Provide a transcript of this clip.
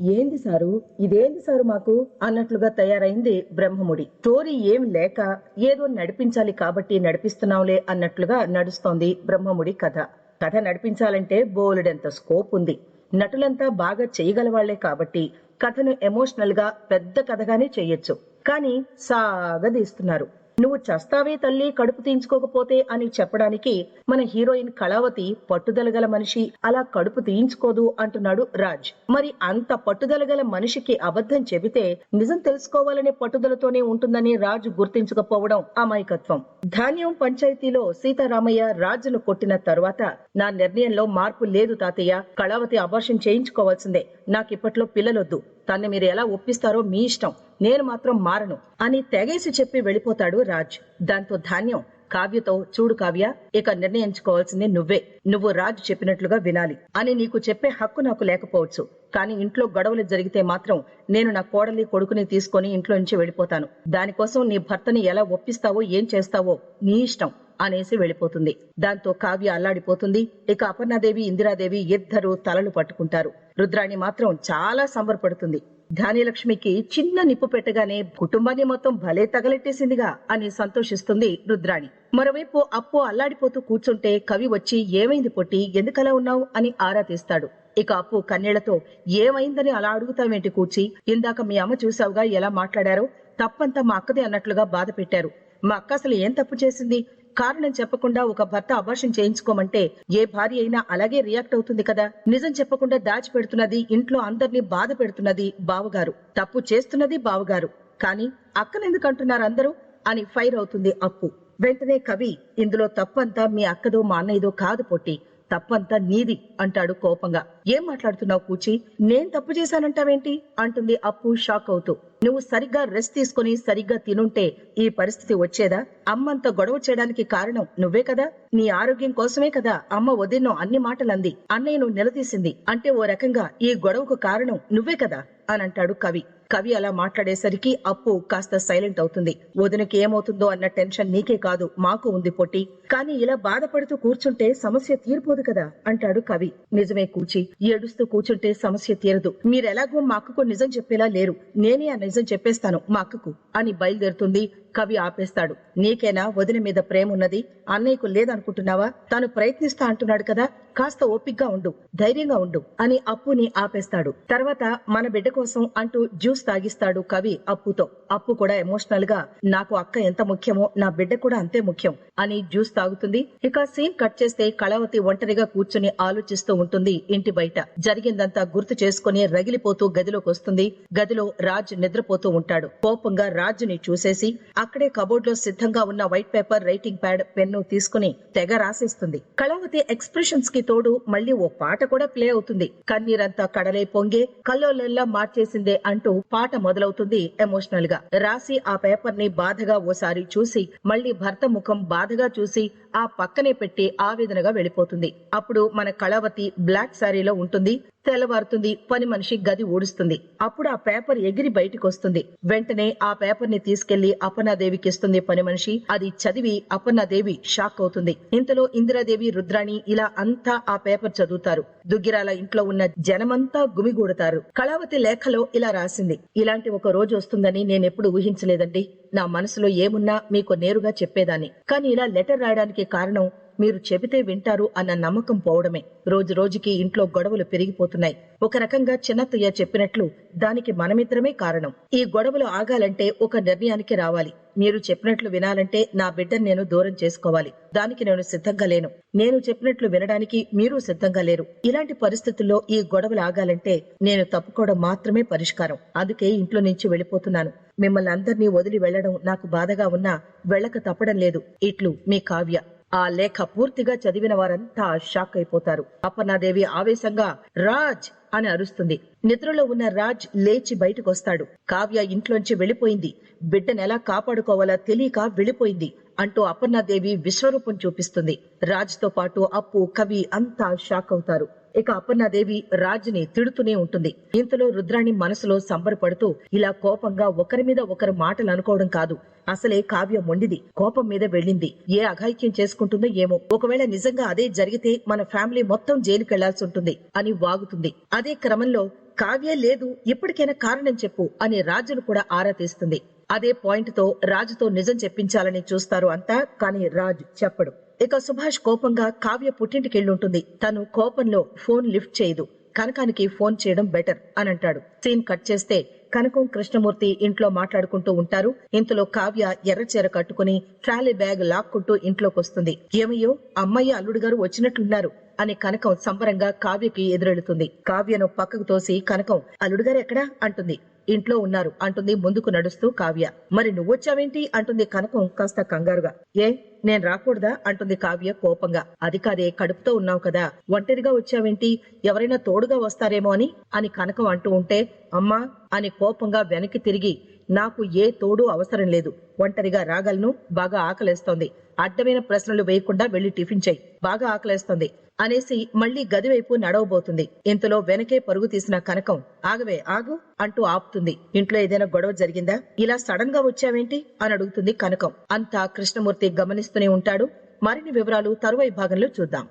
ఏంది సారు? ఇదేంది సారు మాకు? అన్నట్లుగా తయారైంది బ్రహ్మముడి. స్టోరీ ఏం లేక ఏదో నడిపించాలి కాబట్టి నడిపిస్తున్నాంలే అన్నట్లుగా నడుస్తోంది బ్రహ్మముడి కథ. కథ నడిపించాలంటే బోలెడంత స్కోప్ ఉంది. నటులంతా బాగా చేయగలవాళ్ళే కాబట్టి కథను ఎమోషనల్గా పెద్ద కథగానే చేయొచ్చు. కానీ సాగదీస్తున్నారు. నువ్వు చస్తావే తల్లి కడుపు తీయించుకోకపోతే అని చెప్పడానికి మన హీరోయిన్ కళావతి పట్టుదల గల మనిషి అలా కడుపు తీయించుకోదు అంటున్నాడు రాజ్. మరి అంత పట్టుదల గల మనిషికి అబద్ధం చెబితే నిజం తెలుసుకోవాలనే పట్టుదలతోనే ఉంటుందని రాజ్ గుర్తించకపోవడం అమాయకత్వం. ధాన్యం పంచాయతీలో సీతారామయ్య రాజును కొట్టిన తరువాత నా నిర్ణయంలో మార్పు లేదు తాతయ్య కళావతి అబార్షన్ చేయించుకోవాల్సిందే. నాకిప్పట్లో పిల్లలొద్దు. తన్ని మీరు ఎలా ఒప్పిస్తారో మీ ఇష్టం. నేను మాత్రం మారను. అని తెగేసి చెప్పి వెళ్ళిపోతాడు రాజ్. దాంతో ధాన్యం కావ్యతో చూడు కావ్య ఇక నిర్ణయించుకోవాల్సింది నువ్వే. నువ్వు రాజు చెప్పినట్లుగా వినాలి. అని నీకు చెప్పే హక్కు నాకు లేకపోవచ్చు. కానీ ఇంట్లో గొడవలు జరిగితే మాత్రం నేను నా కోడలి కొడుకుని తీసుకొని ఇంట్లో నుంచి వెళ్ళిపోతాను. దానికోసం నీ భర్తని ఎలా ఒప్పిస్తావో ఏం చేస్తావో నీ ఇష్టం. అనేసి వెళ్ళిపోతుంది. దాంతో కావ్య అల్లాడిపోతుంది. ఇక అపర్ణాదేవి ఇందిరాదేవి ఇద్దరు తలలు పట్టుకుంటారు. రుద్రాణి మాత్రం చాలా సంబరపడుతుంది. ధాన్యలక్ష్మికి చిన్న నిప్పు పెట్టగానే కుటుంబాన్ని మొత్తం భలే తగలెట్టేసిందిగా అని సంతోషిస్తుంది రుద్రాణి. మరోవైపు అప్పు అల్లాడిపోతూ కూర్చుంటే కవి వచ్చి ఏమైంది పొట్టి? ఎందుకలా ఉన్నావు? అని ఆరా తీస్తాడు. ఇక అప్పు కన్నీళ్ళతో ఏమైందని అలా అడుగుతావేంటి కూర్చి ఇందాక మీ అమ్మ చూసావుగా ఎలా మాట్లాడారో? తప్పంతా మా అక్కదే అన్నట్లుగా బాధ పెట్టారు. మా అక్క అసలు ఏం తప్పు చేసింది? కారణం చెప్పకుండా ఒక భర్త అబార్షన్ చేయించుకోమంటే ఏ భార్య అయినా అలాగే రియాక్ట్ అవుతుంది కదా? నిజం చెప్పకుండా దాచిపెడుతున్నది ఇంట్లో అందరినీ బాధ పెడుతున్నది బావగారు. తప్పు చేస్తున్నది బావగారు. కానీ అక్కనెందుకు అంటున్నారు అందరూ? అని ఫైర్ అవుతుంది అప్పు. వెంటనే కవి ఇందులో తప్పంతా మీ అక్కదో మా అన్నయ్యదో కాదు పొట్టి తప్పంతా నీది అంటాడు కోపంగా. ఏం మాట్లాడుతున్నావు కూచి? నేను తప్పు చేశానంటావేంటి? అంటుంది అప్పు షాక్ అవుతూ. నువ్వు సరిగ్గా రెస్ట్ తీసుకుని సరిగ్గా తినుంటే ఈ పరిస్థితి వచ్చేదా? అమ్మంత గొడవ చేయడానికి కారణం నువ్వే కదా? నీ ఆరోగ్యం కోసమే కదా అమ్మ వదిన్నో అన్ని మాటలంది. అన్నయ్యను నిలదీసింది. అంటే ఓ రకంగా ఈ గొడవకు కారణం నువ్వే కదా? అని అంటాడు కవి. కవి అలా మాట్లాడేసరికి అప్పు కాస్త సైలెంట్ అవుతుంది. వదినకి ఏమవుతుందో అన్న టెన్షన్ నీకే కాదు మాకు ఉంది పొట్టి. కానీ ఇలా బాధపడుతూ కూర్చుంటే సమస్య తీరిపోదు కదా అంటాడు కవి. నిజమే కూచి ఏడుస్తూ కూర్చుంటే సమస్య తీరదు. మీరెలాగో మా అక్కకు నిజం చెప్పేలా లేరు. నేనే ఆ నిజం చెప్పేస్తాను మా అక్కకు అని బయలుదేరుతుంది కవి ఆపేస్తాడు. నీకేనా వదిన మీద ప్రేమ ఉన్నది అన్నయ్యకు లేదనుకుంటున్నావా? తాను ప్రయత్నిస్తా అంటున్నాడు కదా కాస్త ఓపిగ్గా ఉండు ధైర్యంగా ఉండు అని అప్పుని ఆపేస్తాడు. తర్వాత మన బిడ్డకు కోసం అంటూ జ్యూస్ తాగిస్తాడు కవి అప్పుతో. అప్పు కూడా ఎమోషనల్గా నాకు అక్క ఎంత ముఖ్యమో నా బిడ్డ కూడా అంతే ముఖ్యం అని జ్యూస్ తాగుతుంది. ఇక సీన్ కట్ చేస్తే కళావతి ఒంటరిగా కూర్చుని ఆలోచిస్తూ ఉంటుంది ఇంటి బయట. జరిగిందంతా గుర్తు చేసుకుని రగిలిపోతూ గదిలోకి వస్తుంది. గదిలో రాజ్ నిద్రపోతూ ఉంటాడు. కోపంగా రాజుని చూసేసి అక్కడే కబోర్డ్లో సిద్ధంగా ఉన్న white paper writing pad pen తీసుకుని తెగ రాసేస్తుంది. కళావతి ఎక్స్ప్రెషన్స్కి తోడు మళ్ళీ ఓ పాట కూడా ప్లే అవుతుంది. కన్నీరంతా కడలే పొంగే కల్లోలల్లా చేసిందే అంటూ పాట మొదలవుతుంది ఎమోషనల్గా. రాసి ఆ పేపర్ని బాధగా ఓసారి చూసి మళ్ళీ భర్త ముఖం బాధగా చూసి ఆ పక్కనే పెట్టి ఆవేదనగా వెళ్ళిపోతుంది. అప్పుడు మన కళావతి బ్లాక్ శారీలో ఉంటుంది. తెల్లవారుతుంది. పని మనిషి గది ఊడుస్తుంది. అప్పుడు ఆ పేపర్ ఎగిరి బయటికి వస్తుంది వెంటనే ఆ పేపర్ని తీసుకెళ్ళి అపర్ణాదేవికి ఇస్తుంది పని మనిషి. అది చదివి అపర్ణాదేవి షాక్ అవుతుంది. ఇంతలో ఇందిరాదేవి రుద్రాణి ఇలా అంతా ఆ పేపర్ చదువుతారు. దుగ్గిరాల ఇంట్లో ఉన్న జనమంతా గుమిగూడతారు. కళావతి లేఖలో ఇలా రాసింది. ఇలాంటి ఒక రోజు వస్తుందని నేనెప్పుడు ఊహించలేదండి. నా మనసులో ఏమున్నా మీకు నేరుగా చెప్పేదాన్ని. కానీ ఇలా లెటర్ రాయడానికి కారణం మీరు చెబితే వింటారు అన్న నమ్మకం పోవడమే. రోజు రోజుకి ఇంట్లో గొడవలు పెరిగిపోతున్నాయి. ఒక రకంగా చిన్నత్తయ్య చెప్పినట్లు దానికి మనమిద్దరమే కారణం. ఈ గొడవలు ఆగాలంటే ఒక నిర్ణయానికి రావాలి. మీరు చెప్పినట్లు వినాలంటే నా బిడ్డను నేను దూరం చేసుకోవాలి. దానికి నేను సిద్ధంగా లేను. నేను చెప్పినట్లు వినడానికి మీరు సిద్ధంగా లేరు. ఇలాంటి పరిస్థితుల్లో ఈ గొడవలు ఆగాలంటే నేను తప్పుకోవడం మాత్రమే పరిష్కారం. అందుకే ఇంట్లో నుంచి వెళ్ళిపోతున్నాను. మిమ్మల్ని అందరినీ వదిలి వెళ్ళడం నాకు బాధగా ఉన్నా వెళ్ళక తప్పడం లేదు. ఇట్లు మీ కావ్య. ఆ లేఖ పూర్తిగా చదివిన వారంతా షాక్ అయిపోతారు. అపర్ణాదేవి ఆవేశంగా రాజ్! అని అరుస్తుంది. నిద్రలో ఉన్న రాజ్ లేచి బయటకొస్తాడు. కావ్య ఇంట్లోంచి వెళ్ళిపోయింది బిడ్డనెలా కాపాడుకోవాలా తెలియక వెళ్ళిపోయింది అంటూ అపర్ణాదేవి విశ్వరూపం చూపిస్తుంది. రాజ్తో పాటు అప్పు కవి అంతా షాక్ అవుతారు. ఇక అపర్ణాదేవి రాజుని తిడుతూనే ఉంటుంది. ఇంతలో రుద్రాణి మనసులో సంబరపడుతూ ఇలా కోపంగా ఒకరి మీద ఒకరు మాటలు అనుకోవడం కాదు. అసలే కావ్య మొండిది కోపం మీద వెళ్ళింది. ఏ అఘాయిత్యం చేసుకుంటుందో ఏమో. ఒకవేళ నిజంగా అదే జరిగితే మన ఫ్యామిలీ మొత్తం జైలుకెళ్ళాల్సి ఉంటుంది అని వాగుతుంది. అదే క్రమంలో కావ్య లేదు ఇప్పటికైనా కారణం చెప్పు అని రాజును కూడా ఆరా తీస్తుంది. అదే పాయింట్తో రాజుతో నిజం చెప్పించాలని చూస్తారు అంతా కానీ రాజు చెప్పడు. ఇక సుభాష్ కోపంగా కావ్య పుట్టింటికెళ్ళుంటుంది. తను కోపంలో ఫోన్ లిఫ్ట్ చేయదు. కనకానికి ఫోన్ చేయడం బెటర్ అని అంటాడు సీన్ కట్ చేస్తే కనకం కృష్ణమూర్తి ఇంట్లో మాట్లాడుకుంటూ ఉంటారు. ఇంతలో కావ్య ఎర్రచీర కట్టుకుని ట్రాలీ బ్యాగ్ లాక్కుంటూ ఇంట్లోకి వస్తుంది ఏమయ్యో అమ్మయ్య అల్లుడు గారు వచ్చినట్లున్నారు అని కనకం సంబరంగా కావ్యకి ఎదురెళ్తుంది. కావ్యను పక్కకు తోసి కనకం అల్లుడు గారు ఎక్కడా? అంటుంది. ఇంట్లో ఉన్నారు అంటుంది ముందుకు నడుస్తూ కావ్య. మరి నువ్వొచ్చావేంటి? అంటుంది కనకం కాస్త కంగారుగా. ఏ నేను రాకూడదా? అంటుంది కావ్య కోపంగా. అది కాదే కడుపుతో ఉన్నావు కదా. ఒంటరిగా వచ్చావేంటి? ఎవరైనా తోడుగా వస్తారేమో అని అని కనకం అంటూ ఉంటే అమ్మా అని కోపంగా వెనక్కి తిరిగి నాకు ఏ తోడు అవసరం లేదు. ఒంటరిగా రాగలను బాగా ఆకలేస్తోంది. అడ్డమైన ప్రశ్నలు వేయకుండా వెళ్ళి టిఫిన్ చెయ్యి బాగా ఆకలేస్తోంది. అనేసి మళ్ళీ గదివైపు నడవబోతుంది. ఇంతలో వెనకే పరుగు తీసిన కనకం ఆగవే ఆగు అంటూ ఆపుతుంది. ఇంట్లో ఏదైనా గొడవ జరిగిందా? ఇలా సడన్గా వచ్చావేంటి? అని అడుగుతుంది కనకం. అంతా కృష్ణమూర్తి గమనిస్తూనే ఉంటాడు. మరిన్ని వివరాలు తరువాయి భాగంలో చూద్దాం.